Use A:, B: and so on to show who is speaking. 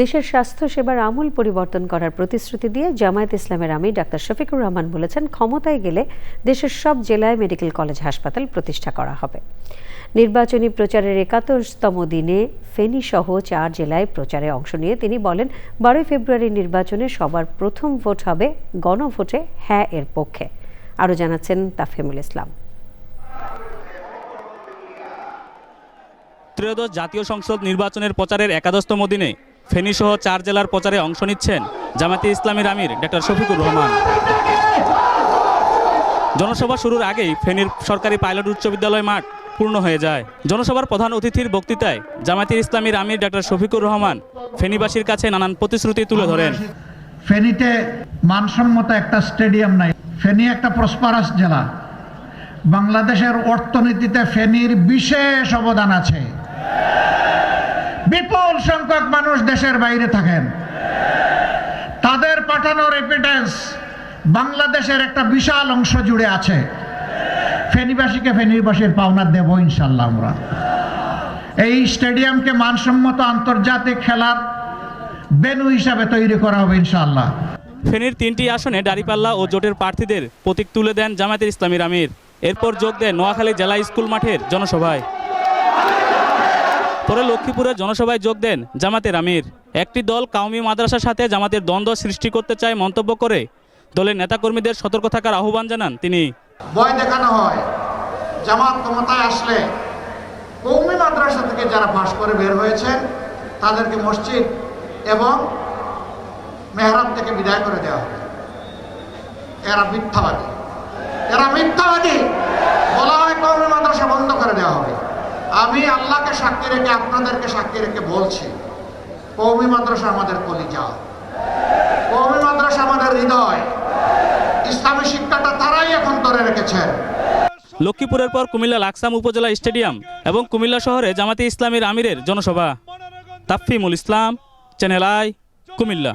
A: দেশের স্বাস্থ্য সেবার আমূল পরিবর্তন করার প্রতিশ্রুতি দিয়ে জামায়াত ইসলামের আমি ডাক্তার শফিকুর রহমান বলেছেন, ক্ষমতায় গেলে দেশের সব জেলায় মেডিকেল কলেজ হাসপাতাল প্রতিষ্ঠা করা হবে। নির্বাচনী প্রচারের একাত্তরতম দিনে ফেনী সহ চার জেলায় প্রচারে অংশ নিয়ে তিনি বলেন, বারোই ফেব্রুয়ারি নির্বাচনে সবার প্রথম ভোট হবে গণভোটে হ্যাঁ এর পক্ষে। আরও জানাচ্ছেন তাফিমুল ইসলাম।
B: ত্রয়োদশ জাতীয় সংসদ নির্বাচনের প্রচারের একাদশতম দিনে ফেনীসহ চার জেলার প্রচারে অংশ নিচ্ছেন জামাতে ইসলামীর আমির ডক্টর শফিকুর রহমান। জনসভা শুরুর আগেই ফেনীর সরকারি পাইলট উচ্চ বিদ্যালয় মাঠ পূর্ণ হয়ে যায়। জনসভার প্রধান অতিথির বক্তৃতায় জামাতের ইসলামীর আমির ডক্টর শফিকুর রহমান ফেনীবাসীর কাছে নানান প্রতিশ্রুতি তুলে ধরেন।
C: ফেনীতে মানসম্মত একটা স্টেডিয়াম নাই। ফেনী একটা প্রসপারাস জেলা। বাংলাদেশের অর্থনীতিতে ফেনীর বিশেষ অবদান আছে। বিপুল সংখ্যক মানুষ দেশের বাইরে থাকেন। তাদের পাঠানো রেপিটেন্স বাংলাদেশের একটা বিশাল অংশ জুড়ে আছে। ফেনীবাসীকে ফেনীবাসীর পাওনা দেব ইনশাল্লাহ আমরা। এই স্টেডিয়ামকে মানসম্মত আন্তর্জাতিক খেলার বেনু হিসাবে তৈরি করা হবে ইনশাল্লাহ
B: ফেনীর তিনটি আসনে দাঁড়িপাল্লা ও জোটের প্রার্থীদের প্রতীক তুলে দেন জামাতের ইসলামীর আমির। এরপর যোগ দেন নোয়াখালী জেলা স্কুল মাঠের জনসভায়। পরে লক্ষ্মীপুরের জনসভায় যোগ দেন জামাতের আমির। একটি দল কাউমি মাদ্রাসার সাথে জামাতের দ্বন্দ্ব সৃষ্টি করতে চায় মন্তব্য করে দলের নেতাকর্মীদের সতর্ক থাকার আহ্বান জানান তিনি।
C: ভয় দেখানো হয়। জামাত ক্ষমতায় আসলে কৌমি মাদ্রাসা থেকে যারা পাশ করে বের হয়েছেন তাদেরকে মসজিদ এবং মেহরাব থেকে বিদায় করে দেওয়া হবে। এরা মিথ্যাবাদী। এরা মিথ্যাবাদী বলা হয় কৌমি মাদ্রাসা বন্ধ করে দেওয়া হবে আমি আল্লাহকে সাক্ষী রেখে আপনাদেরকে সাক্ষী রেখে বলছি কৌমি মাদ্রাসা আমাদের কলিজা। কৌমি মাদ্রাসা আমাদের হৃদয়। ইসলামী শিক্ষাটা তারাই এখন ধরে রেখেছেন।
B: লক্ষ্মীপুরের পর কুমিল্লা লাকসাম উপজেলা স্টেডিয়াম এবং কুমিল্লা শহরে জামাতে ইসলামীর আমিরের জনসভা। Tafimul Islam channel I Comilla.